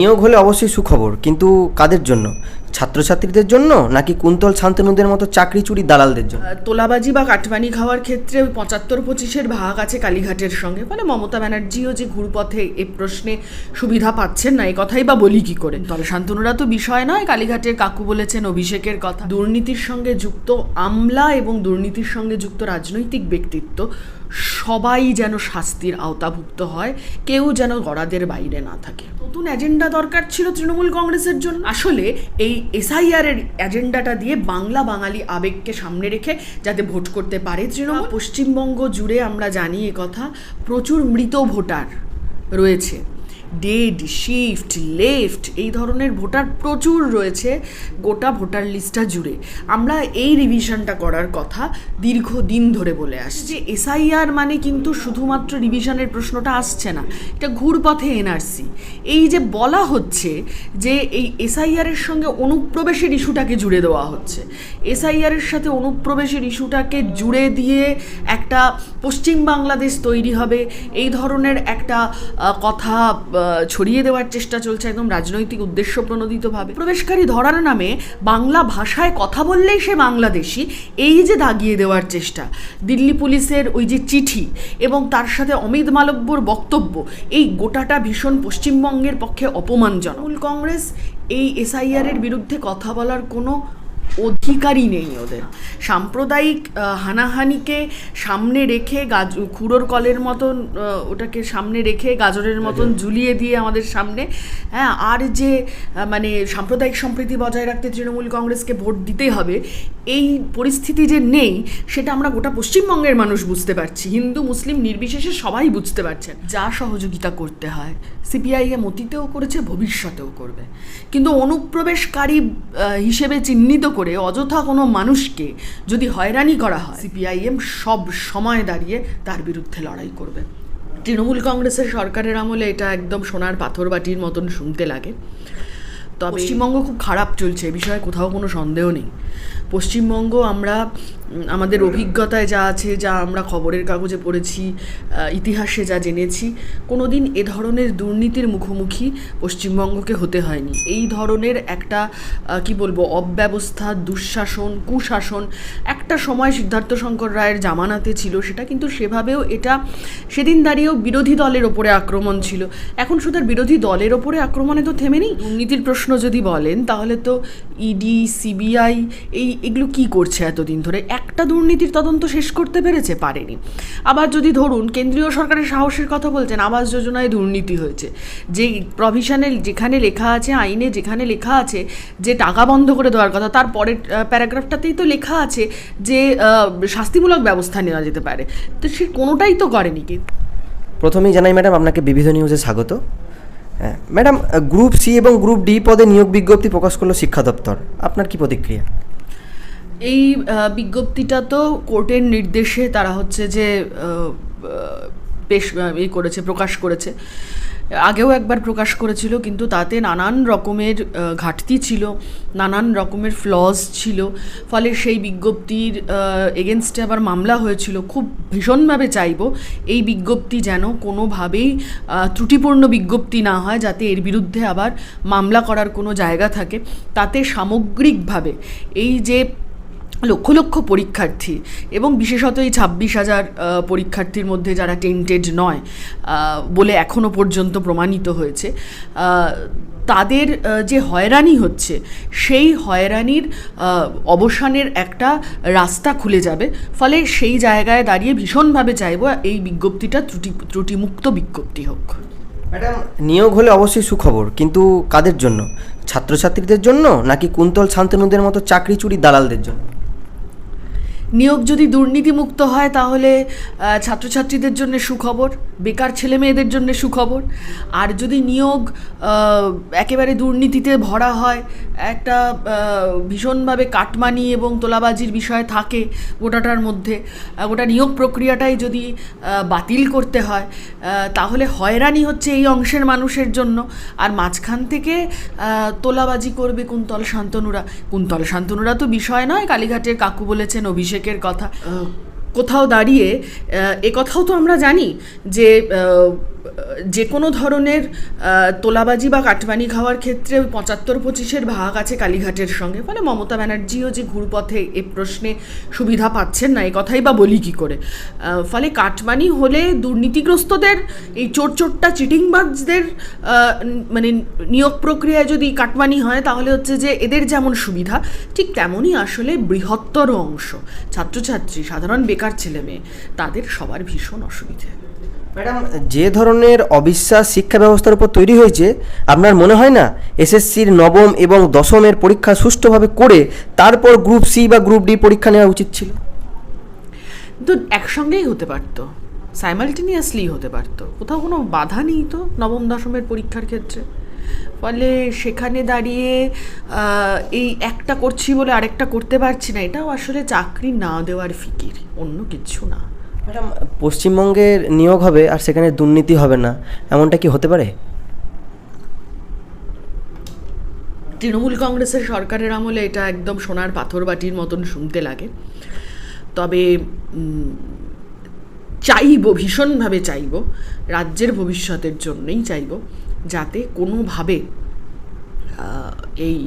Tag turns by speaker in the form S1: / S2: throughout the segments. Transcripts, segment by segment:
S1: নিয়োগ হলে অবশ্যই সুখবর কিন্তু কাদের জন্য? ছাত্রছাত্রীদের জন্য নাকি কুন্তল শান্তনুদের মতো চাকরি চুরি দালালদের জন্য?
S2: তোলাবাজি বা কাটমানি খাওয়ার ক্ষেত্রে ওই পঁচাত্তর পঁচিশের ভাগ আছে কালীঘাটের সঙ্গে। ফলে মমতা ব্যানার্জিও যে ঘুরপথে এ প্রশ্নে সুবিধা পাচ্ছেন না এই কথাই বা বলি কি করে? তবে শান্তনুরা তো বিষয় নয় কালীঘাটের কাকু বলেছেন অভিষেকের কথা। দুর্নীতির সঙ্গে যুক্ত আমলা এবং দুর্নীতির সঙ্গে যুক্ত রাজনৈতিক ব্যক্তিত্ব সবাই যেন শাস্তির আওতাভুক্ত হয়, কেউ যেন গড়াদের বাইরে না থাকে। নতুন এজেন্ডা দরকার ছিল তৃণমূল কংগ্রেসের জন্য। আসলে এই এসআইআর এর এজেন্ডাটা দিয়ে বাংলা বাঙালি আবেগকে সামনে রেখে যাতে ভোট করতে পারে তৃণমূল, পশ্চিমবঙ্গ জুড়ে আমরা জানি কথা, প্রচুর মৃত ভোটার রয়েছে। ডেড শিফট লেফট এই ধরনের ভোটার প্রচুর রয়েছে, গোটা ভোটার লিস্টটা জুড়ে। আমরা এই রিভিশনটা করার কথা দীর্ঘদিন ধরে বলে আসছি। যে এসআইআর মানে কিন্তু শুধুমাত্র রিভিশনের প্রশ্নটা আসছে না, এটা ঘুরপথে এনআরসি এই যে বলা হচ্ছে যে এই এসআইআরের সঙ্গে অনুপ্রবেশের ইস্যুটাকে জুড়ে দেওয়া হচ্ছে এসআইআর এর সাথে অনুপ্রবেশের ইস্যুটাকে জুড়ে দিয়ে একটা পশ্চিম বাংলাদেশ তৈরি হবে, এই ধরনের একটা কথা ছড়িয়ে দেওয়ার চেষ্টা চলছে একদম রাজনৈতিক উদ্দেশ্য প্রণোদিতভাবে। প্রবেশকারী ধরার নামে বাংলা ভাষায় কথা বললেই সে বাংলাদেশি, এই যে দাগিয়ে দেওয়ার চেষ্টা, দিল্লি পুলিশের ওই যে চিঠি এবং তার সাথে অমিত মালব্যর বক্তব্য, এই গোটাটা ভীষণ পশ্চিমবঙ্গের পক্ষে অপমানজনক। কংগ্রেস এই এসআইআরের বিরুদ্ধে কথা বলার কোনো অধিকারই নেই ওদের। সাম্প্রদায়িক হানাহানিকে সামনে রেখে গাজ খুঁড়োর কলের মতন ওটাকে সামনে রেখে গাজরের মতন ঝুলিয়ে দিয়ে আমাদের সামনে হ্যাঁ আর যে মানে সাম্প্রদায়িক সম্প্রীতি বজায় রাখতে তৃণমূল কংগ্রেসকে ভোট দিতে হবে এই পরিস্থিতি যে নেই সেটা আমরা গোটা পশ্চিমবঙ্গের মানুষ বুঝতে পারছি। হিন্দু মুসলিম নির্বিশেষে সবাই বুঝতে পারছেন। যা সহযোগিতা করতে হয় সিপিআইএম অতীতেও করেছে ভবিষ্যতেও করবে। কিন্তু অনুপ্রবেশকারী হিসেবে চিহ্নিত করে অযথা কোনো মানুষকে যদি হয়রানি করা হয়, সিপিআইএম সব সময় দাঁড়িয়ে তার বিরুদ্ধে লড়াই করবে। তৃণমূল কংগ্রেসের সরকারের আমলে এটা একদম সোনার পাথর বাটির মতন শুনতে লাগে। তবে পশ্চিমবঙ্গ খুব খারাপ চলছে এ বিষয়ে কোথাও কোনো সন্দেহ নেই। পশ্চিমবঙ্গ আমরা আমাদের অভিজ্ঞতায় যা আছে যা আমরা খবরের কাগজে পড়েছি ইতিহাসে যা জেনেছি কোনো দিন এ ধরনের দুর্নীতির মুখোমুখি পশ্চিমবঙ্গকে হতে হয়নি। এই ধরনের একটা কি বলব অব্যবস্থা দুঃশাসন কুশাসন একটা সময় সিদ্ধার্থ শঙ্কর রায়ের জামানাতে ছিল সেটা কিন্তু সেভাবেও এটা সেদিন দাঁড়িয়েও বিরোধী দলের ওপরে আক্রমণ ছিল। এখন শুধু বিরোধী দলের ওপরে আক্রমণে তো থেমে নেই দুর্নীতির প্রশ্ন যদি বলেন, তাহলে তো ইডি সিবিআই এই এগুলো কি করছে এতদিন ধরে? একটা দুর্নীতির তদন্ত শেষ করতে পেরেছে? পারেনি। আবার যদি ধরুন, কেন্দ্রীয় সরকারের সাহসের কথা বলছেন, আবাস যোজনায় দুর্নীতি হয়েছে। যে প্রভিশনে যেখানে লেখা আছে, আইনে যেখানে লেখা আছে, যে টাকা বন্ধ করে দেওয়ার কথা, তার পরের প্যারাগ্রাফটাতেই তো লেখা আছে যে শাস্তিমূলক ব্যবস্থা নেওয়া যেতে পারে। তো সে কোনোটাই তো করেনি কিন্তু
S1: প্রথমেই জানাই ম্যাডাম, আপনাকে বিবিধ নিউজে স্বাগত। হ্যাঁ, ম্যাডাম গ্রুপ সি এবং গ্রুপ ডি পদে নিয়োগ বিজ্ঞপ্তি প্রকাশ করল শিক্ষা দপ্তর। আপনার কি প্রতিক্রিয়া?
S2: এই বিজ্ঞপ্তিটা তো কোর্টের নির্দেশে তারা হচ্ছে যে পেশ ই করেছে প্রকাশ করেছে। আগেও একবার প্রকাশ করেছিল, কিন্তু তাতে নানান রকমের ঘাটতি ছিল, নানান রকমের ফ্লজ ছিল, ফলে সেই বিজ্ঞপ্তির এগেনস্টে আবার মামলা হয়েছিল। খুব ভীষণভাবে চাইব এই বিজ্ঞপ্তি যেন কোনোভাবেই ত্রুটিপূর্ণ বিজ্ঞপ্তি না হয়, যাতে এর বিরুদ্ধে আবার মামলা করার কোনো জায়গা থাকে। তাতে সামগ্রিকভাবে এই যে লক্ষ লক্ষ পরীক্ষার্থী এবং বিশেষত এই ছাব্বিশ হাজার পরীক্ষার্থীর মধ্যে যারা টেন্টেড নয় বলে এখনও পর্যন্ত প্রমাণিত হয়েছে তাদের যে হয়রানি হচ্ছে, সেই হয়রানির অবসানের একটা রাস্তা খুলে যাবে। ফলে সেই জায়গায় দাঁড়িয়ে ভীষণভাবে চাইব এই বিজ্ঞপ্তিটা ত্রুটি, ত্রুটিমুক্ত বিজ্ঞপ্তি হোক।
S1: ম্যাডাম, নিয়োগ হলে অবশ্যই সুখবর, কিন্তু কাদের জন্য? ছাত্রছাত্রীদের জন্য নাকি কুন্তল শান্তনুদের মতো চাকরি চুরি দালালদের জন্য?
S2: নিয়োগ যদি দুর্নীতিমুক্ত হয়, তাহলে ছাত্রছাত্রীদের জন্য সুখবর, বেকার ছেলে মেয়েদের জন্য সুখবর। আর যদি নিয়োগ একেবারে দুর্নীতিতে ভরা হয়, একটা ভীষণভাবে কাটমানি এবং তোলাবাজির বিষয় থাকে গোটাটার মধ্যে গোটা নিয়োগ প্রক্রিয়াটাই যদি বাতিল করতে হয় তাহলে হয়রানি হচ্ছে এই অংশের মানুষের জন্য। আর মাঝখান থেকে তোলাবাজি করবে কুন্তল শান্তনুরা। কুন্তল শান্তনুরা তো বিষয় নয়, কালীঘাটের কাকু বলেছেন অভিষেকের কথা। কোথাও দাঁড়িয়ে এ কথাও তো আমরা জানি যে যে কোনো ধরনের তোলাবাজি বা কাটমানি খাওয়ার ক্ষেত্রে পঁচাত্তর পঁচিশের ভাগ আছে কালীঘাটের সঙ্গে। ফলে মমতা ব্যানার্জিও যে ঘুরপথে এ প্রশ্নে সুবিধা পাচ্ছেন না এই কথাই বা বলি কী করে? ফলে কাটমানি হলে দুর্নীতিগ্রস্তদের, এই চোর চোরটা চিটিংবাজদের মানে নিয়োগ প্রক্রিয়ায় যদি কাটমানি হয়, তাহলে হচ্ছে যে এদের যেমন সুবিধা, ঠিক তেমনই আসলে বৃহত্তর অংশ, ছাত্রছাত্রী, সাধারণ বেকার ছেলে মেয়ে তাদের সবার ভীষণ অসুবিধে।
S1: ম্যাডাম, যে ধরনের অবিশ্বাস শিক্ষা ব্যবস্থার উপর তৈরি হয়েছে, আপনার মনে হয় না এসএসসির নবম এবং দশমের পরীক্ষা সুষ্ঠুভাবে করে তারপর গ্রুপ সি বা গ্রুপ ডি পরীক্ষা নেওয়া উচিত ছিল?
S2: তো একসঙ্গেই হতে পারতো। সাইমালটেনিয়াসলি হতে পারতো। কোথাও কোনো বাধা নেই তো নবম, দশমের পরীক্ষার ক্ষেত্রে? ফলে সেখানে দাঁড়িয়ে এই একটা করছি বলে আরেকটা করতে পারছি না, এটাও আসলে চাকরি না দেওয়ার ফিকির, অন্য কিছু না।
S1: ম্যাডাম, পশ্চিমবঙ্গের নিয়োগ হবে আর সেখানে দুর্নীতি হবে না, এমনটা কি হতে পারে?
S2: তৃণমূল কংগ্রেসের সরকারের আমলে এটা একদম সোনার পাথর বাটির মতন শুনতে লাগে। তবে চাইব, ভীষণভাবে চাইব, রাজ্যের ভবিষ্যতের জন্যই চাইব, যাতে কোনোভাবে এই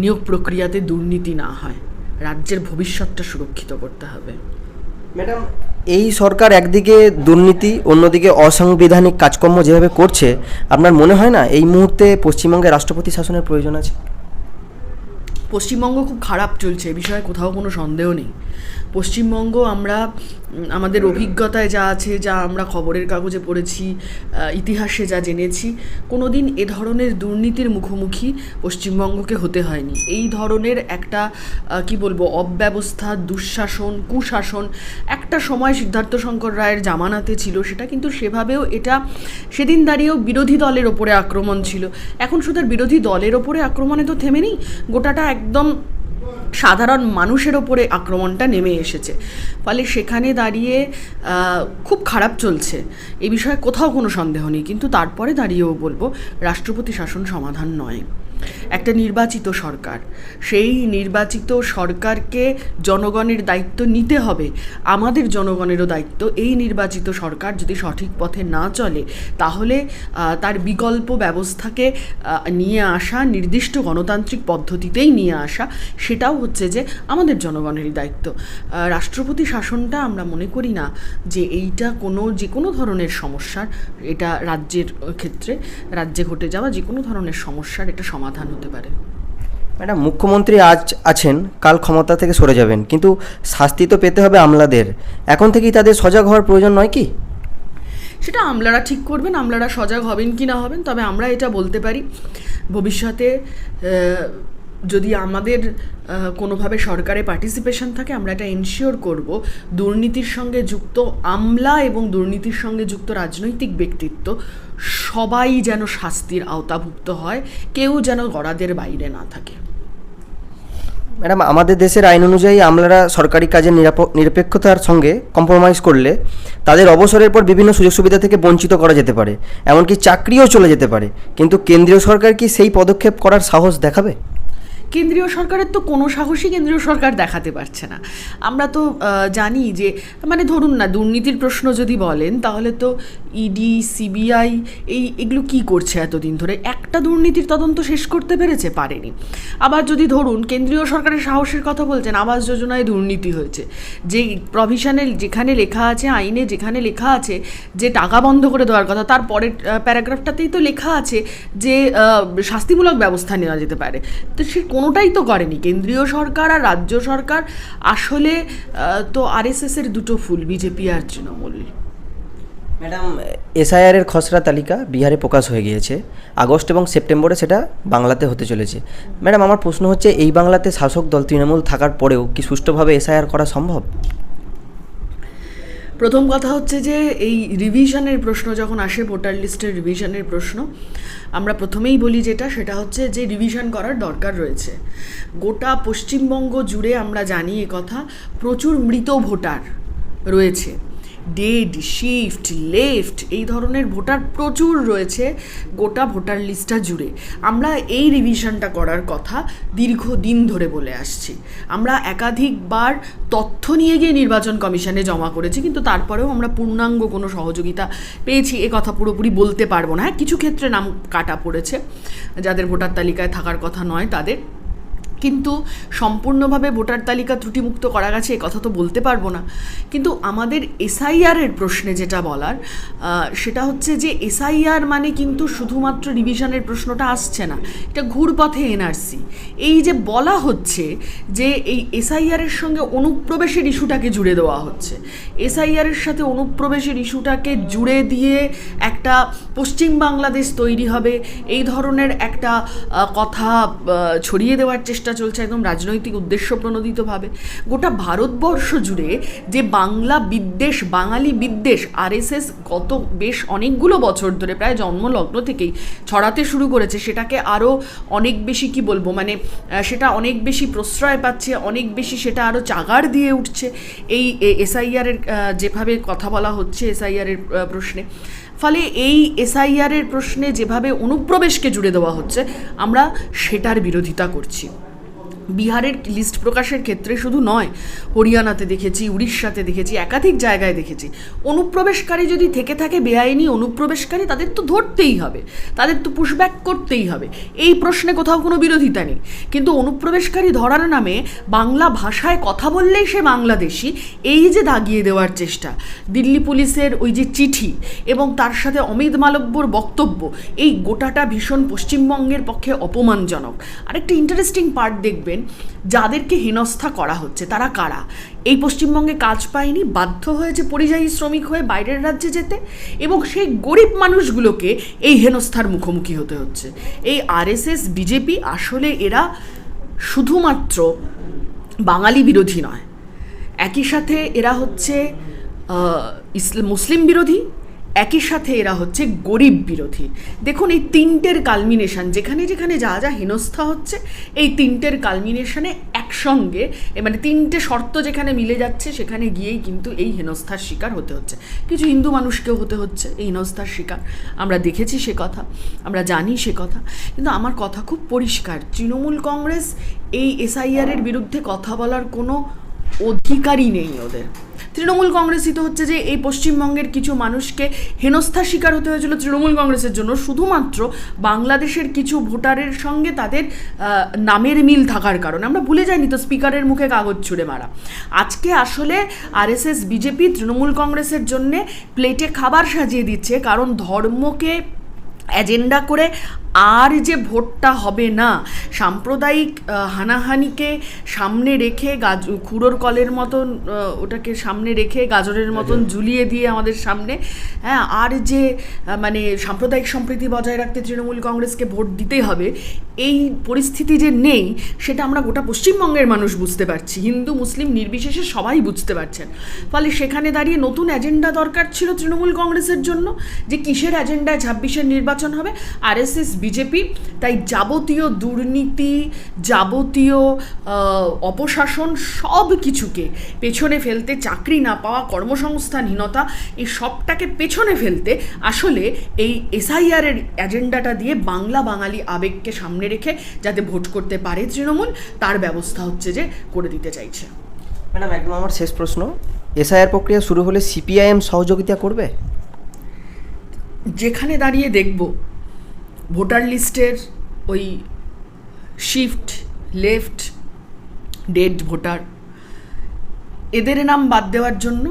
S2: নিয়োগ প্রক্রিয়াতে দুর্নীতি না হয়, রাজ্যের ভবিষ্যৎটা সুরক্ষিত করতে হবে।
S1: ম্যাডাম এই সরকার একদিকে দুর্নীতি অন্যদিকে অসাংবিধানিক কাজকর্ম যেভাবে করছে আপনার মনে হয় না এই মুহূর্তে পশ্চিমবঙ্গে রাষ্ট্রপতি শাসনের প্রয়োজন আছে?
S2: পশ্চিমবঙ্গ খুব খারাপ চলছে এ বিষয়ে কোথাও কোনো সন্দেহ নেই। পশ্চিমবঙ্গ আমরা আমাদের অভিজ্ঞতায় যা আছে, যা আমরা খবরের কাগজে পড়েছি ইতিহাসে যা জেনেছি কোনো দিন এ ধরনের দুর্নীতির মুখোমুখি পশ্চিমবঙ্গকে হতে হয়নি। এই ধরনের একটা কি বলব, অব্যবস্থা, দুঃশাসন, কুশাসন একটা সময় সিদ্ধার্থ শঙ্কর রায়ের জামানাতে ছিল, সেটা কিন্তু সেভাবেও এটা সেদিন দাঁড়িয়েও বিরোধী দলের ওপরে আক্রমণ ছিল। এখন শুধু বিরোধী দলের ওপরে আক্রমণে তো থেমে নেই গোটাটা একদম সাধারণ মানুষের ওপরে আক্রমণটা নেমে এসেছে। ফলে সেখানে দাঁড়িয়ে খুব খারাপ চলছে। এ বিষয়ে কোথাও কোনো সন্দেহ নেই। কিন্তু তারপরে দাঁড়িয়েও বলব, রাষ্ট্রপতি শাসন সমাধান নয়। একটা নির্বাচিত সরকার। সেই নির্বাচিত সরকারকে জনগণের দায়িত্ব নিতে হবে। আমাদের জনগণেরও দায়িত্ব এই নির্বাচিত সরকার যদি সঠিক পথে না চলে, তাহলে তার বিকল্প ব্যবস্থাকে নিয়ে আসা, নির্দিষ্ট গণতান্ত্রিক পদ্ধতিতেই নিয়ে আসা, সেটাও হচ্ছে যে আমাদের জনগণেরই দায়িত্ব। রাষ্ট্রপতি শাসনটা আমরা মনে করি না যে এইটা কোনো, যে কোনো ধরনের সমস্যার, এটা রাজ্যের ক্ষেত্রে, রাজ্যে ঘটে যাওয়া যে কোনো ধরনের সমস্যার এটা সমাধান হতে পারে।
S1: ম্যাডাম মুখ্যমন্ত্রী আজ আছেন কাল ক্ষমতা থেকে সরে যাবেন কিন্তু শাস্তি তো পেতে হবে আমলাদের। এখন থেকেই তাদের সজাগ হওয়ার প্রয়োজন নয় কি?
S2: সেটা আমলারা ঠিক করবেন আমলারা সজাগ হবেন কি না হবেন তবে আমরা এটা বলতে পারি। ভবিষ্যতে যদি আমাদের কোনোভাবে সরকারে পার্টিসিপেশন থাকে, আমরা এটা এনশিওর করব দুর্নীতির সঙ্গে যুক্ত আমলা এবং দুর্নীতির সঙ্গে যুক্ত রাজনৈতিক ব্যক্তিত্ব সবাই যেন শাস্তির আওতাভুক্ত হয়, কেউ যেন গড়াদের বাইরে না থাকে।
S1: ম্যাডাম, আমাদের দেশের আইন অনুযায়ী আমলারা সরকারি কাজের নিরাপ- নিরপেক্ষতার সঙ্গে কম্প্রোমাইজ করলে তাদের অবসরের পর বিভিন্ন সুযোগ সুবিধা থেকে বঞ্চিত করা যেতে পারে, এমনকি চাকরিও চলে যেতে পারে। কিন্তু কেন্দ্রীয় সরকার কি সেই পদক্ষেপ করার সাহস দেখাবে?
S2: কেন্দ্রীয় সরকারের তো কোনো সাহসই কেন্দ্রীয় সরকার দেখাতে পারছে না। আমরা তো জানি যে মানে ধরুন না, দুর্নীতির প্রশ্ন যদি বলেন, তাহলে তো ইডি সিবিআই এই এগুলো কি করছে এতদিন ধরে? একটা দুর্নীতির তদন্ত শেষ করতে পেরেছে, পারেনি। আবার যদি ধরুন, কেন্দ্রীয় সরকারের সাহসের কথা বলছেন, আবাস যোজনায় দুর্নীতি হয়েছে। যে প্রভিশনে যেখানে লেখা আছে, আইনে যেখানে লেখা আছে, যে টাকা বন্ধ করে দেওয়ার কথা, তার পরের প্যারাগ্রাফটাতেই তো লেখা আছে যে শাস্তিমূলক ব্যবস্থা নেওয়া যেতে পারে। তো সে কোনোটাই তো করেনি। কেন্দ্রীয় সরকার আর রাজ্য সরকার, আসলে তো আরএসএসের দুটো ফুল, বিজেপি আর তৃণমূল।
S1: ম্যাডাম এসআইআরের খসড়া তালিকা বিহারে প্রকাশ হয়ে গিয়েছে। আগস্ট এবং সেপ্টেম্বরে সেটা বাংলাতে হতে চলেছে। ম্যাডাম, আমার প্রশ্ন হচ্ছে, এই বাংলাতে শাসক দল তৃণমূল থাকার পরেও কি সুষ্ঠুভাবে এসআইআর করা সম্ভব?
S2: প্রথম কথা হচ্ছে যে এই রিভিশনের প্রশ্ন যখন আসে ভোটার লিস্টের রিভিশনের প্রশ্ন, আমরা প্রথমেই বলি যেটা, সেটা হচ্ছে যে রিভিশন করার দরকার রয়েছে। গোটা পশ্চিমবঙ্গ জুড়ে আমরা জানি কথা, প্রচুর মৃত ভোটার রয়েছে। ডেড শিফট লেফট এই ধরনের ভোটার প্রচুর রয়েছে গোটা ভোটার লিস্টটা জুড়ে। আমরা এই রিভিশনটা করার কথা দীর্ঘদিন ধরে বলে আসছি। আমরা একাধিকবার তথ্য নিয়ে গিয়ে নির্বাচন কমিশনে জমা করেছি, কিন্তু তারপরেও আমরা পূর্ণাঙ্গ কোনো সহযোগিতা পেয়েছি, এ কথা পুরোপুরি বলতে পারব না। হ্যাঁ কিছু ক্ষেত্রে নাম কাটা পড়েছে, যাদের ভোটার তালিকায় থাকার কথা নয়, তাদের। কিন্তু সম্পূর্ণভাবে ভোটার তালিকা ত্রুটিমুক্ত করা গেছে, এ কথা তো বলতে পারব না। কিন্তু আমাদের এসআইআরের প্রশ্নে যেটা বলার সেটা হচ্ছে যে এসআইআর মানে কিন্তু শুধুমাত্র রিভিশনের প্রশ্নটা আসছে না, এটা ঘুরপথে এনআরসি। এই যে বলা হচ্ছে যে এই এসআইআরের সঙ্গে অনুপ্রবেশের ইস্যুটাকে জুড়ে দেওয়া হচ্ছে, এসআইআরের সাথে অনুপ্রবেশের ইস্যুটাকে জুড়ে দিয়ে একটা পশ্চিম বাংলাদেশ তৈরি হবে, এই ধরনের একটা কথা ছড়িয়ে দেওয়ার চেষ্টা চলছে একদম রাজনৈতিক উদ্দেশ্য প্রণোদিতভাবে। গোটা ভারতবর্ষ জুড়ে যে বাংলা বিদ্বেষ, বাঙালি বিদ্বেষ, আরএসএস গত বেশ অনেকগুলো বছর ধরে প্রায় জন্মলগ্ন থেকেই ছড়াতে শুরু করেছে, সেটাকে আরও অনেক বেশি কি বলব মানে সেটা অনেক বেশি প্রশ্রয় পাচ্ছে, অনেক বেশি সেটা আরও চাগার দিয়ে উঠছে। এই এসআইআরের যেভাবে কথা বলা হচ্ছে এসআইআরের প্রশ্নে। ফলে এই এসআইআরের প্রশ্নে যেভাবে অনুপ্রবেশকে জুড়ে দেওয়া হচ্ছে, আমরা সেটার বিরোধিতা করছি। বিহারের লিস্ট প্রকাশের ক্ষেত্রে শুধু নয়, হরিয়ানাতে দেখেছি, উড়িষ্যাতে দেখেছি, একাধিক জায়গায় দেখেছি। অনুপ্রবেশকারী যদি থেকে থাকে বেআইনি, অনুপ্রবেশকারী তাদের তো ধরতেই হবে, তাদের তো পুশব্যাক করতেই হবে। এই প্রশ্নে কোথাও কোনো বিরোধিতা নেই। কিন্তু অনুপ্রবেশকারী ধরার নামে বাংলা ভাষায় কথা বললেই সে বাংলাদেশি, এই যে দাগিয়ে দেওয়ার চেষ্টা, দিল্লি পুলিশের ওই যে চিঠি এবং তার সাথে অমিত মালব্যর বক্তব্য, এই গোটাটা ভীষণ পশ্চিমবঙ্গের পক্ষে অপমানজনক। আরেকটা ইন্টারেস্টিং পার্ট দেখবেন যাদেরকে হেনস্থা করা হচ্ছে, তারা কারা? এই পশ্চিমবঙ্গে কাজ পায়নি, বাধ্য হয়েছে পরিযায়ী শ্রমিক হয়ে বাইরের রাজ্যে যেতে, এবং সেই গরিব মানুষগুলোকে এই হেনস্থার মুখোমুখি হতে হচ্ছে। এই আরএসএস, বিজেপি আসলে এরা শুধুমাত্র বাঙালি বিরোধী নয়। একই সাথে এরা হচ্ছে মুসলিম বিরোধী একই সাথে এরা হচ্ছে গরিব বিরোধী। দেখুন এই তিনটের কালমিনেশন যেখানে যেখানে যা যা হেনস্থা হচ্ছে, এই তিনটের কালমিনেশনে একসঙ্গে মানে তিনটে শর্ত যেখানে মিলে যাচ্ছে, সেখানে গিয়েই কিন্তু এই হেনস্থার শিকার হতে হচ্ছে। কিছু হিন্দু মানুষকেও হতে হচ্ছে এই হেনস্থার শিকার। আমরা দেখেছি সে কথা, আমরা জানি সে কথা। কিন্তু আমার কথা খুব পরিষ্কার। তৃণমূল কংগ্রেস এই এসআইআরের বিরুদ্ধে কথা বলার কোনো অধিকারই নেই ওদের। তৃণমূল কংগ্রেসই তো হচ্ছে যে এই পশ্চিমবঙ্গের কিছু মানুষকে হেনস্থার শিকার হতে হয়েছিল তৃণমূল কংগ্রেসের জন্য। শুধুমাত্র বাংলাদেশের কিছু ভোটারের সঙ্গে তাদের নামের মিল থাকার কারণে। আমরা ভুলে যাইনি তো স্পিকারের মুখে কাগজ ছুঁড়ে মারা। আজকে আসলে আরএসএস, বিজেপি তৃণমূল কংগ্রেসের জন্যে প্লেটে খাবার সাজিয়ে দিচ্ছে কারণ ধর্মকে এজেন্ডা করে আর যে ভোটটা হবে না সাম্প্রদায়িক হানাহানিকে সামনে রেখে গাজ খুঁড়োর কলের মতন ওটাকে সামনে রেখে গাজরের মতন ঝুলিয়ে দিয়ে আমাদের সামনে হ্যাঁ আর যে মানে সাম্প্রদায়িক সম্প্রীতি বজায় রাখতে তৃণমূল কংগ্রেসকে ভোট দিতে হবে এই পরিস্থিতি যে নেই সেটা আমরা গোটা পশ্চিমবঙ্গের মানুষ বুঝতে পারছি হিন্দু মুসলিম নির্বিশেষে সবাই বুঝতে পারছেন। ফলে সেখানে দাঁড়িয়ে নতুন এজেন্ডা দরকার ছিল তৃণমূল কংগ্রেসের জন্য যে কিসের এজেন্ডায় ছাব্বিশের নির্বাচন হবে। আরএসএস বিজেপি তাই যাবতীয় দুর্নীতি, যাবতীয় অপশাসন সব কিছুকে পেছনে ফেলতে, চাকরি না পাওয়া কর্মসংস্থানহীনতা এই সবটাকে পেছনে ফেলতে আসলে এই এসআইআরের এজেন্ডাটা দিয়ে বাংলা বাঙালি আবেগকে সামনে রেখে যাতে ভোট করতে পারে তৃণমূল, তার ব্যবস্থা হচ্ছে যে করে দিতে চাইছে।
S1: ম্যাডাম, একদম আমার শেষ প্রশ্ন। এসআইআর প্রক্রিয়া শুরু হলে সিপিআইএম সহযোগিতা করবে?
S2: যেখানে দাঁড়িয়ে দেখব, ভোটার লিস্টের ওই শিফট লেফট ডেড ভোটার, এদের নাম বাদ দেওয়ার জন্য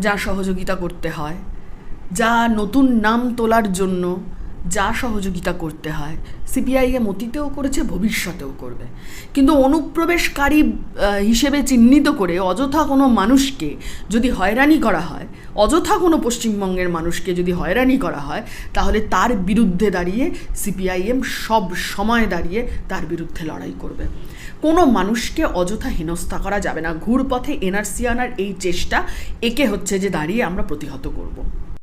S2: যা সহযোগিতা করতে হয়, যা নতুন নাম তোলার জন্য যা সহযোগিতা করতে হয়। সিপিআইএম অতীতেও করেছে, ভবিষ্যতেও করবে। কিন্তু অনুপ্রবেশকারী হিসেবে চিহ্নিত করে অযথা কোনো মানুষকে যদি হয়রানি করা হয়, অযথা কোনো পশ্চিমবঙ্গের মানুষকে যদি হয়রানি করা হয়, তাহলে তার বিরুদ্ধে দাঁড়িয়ে সিপিআইএম সব সময় দাঁড়িয়ে তার বিরুদ্ধে লড়াই করবে। কোনো মানুষকে অযথা হেনস্থা করা যাবে না। ঘুরপথে এনআরসি আনার এই চেষ্টা একে হচ্ছে যে দাঁড়িয়ে আমরা প্রতিহত করব।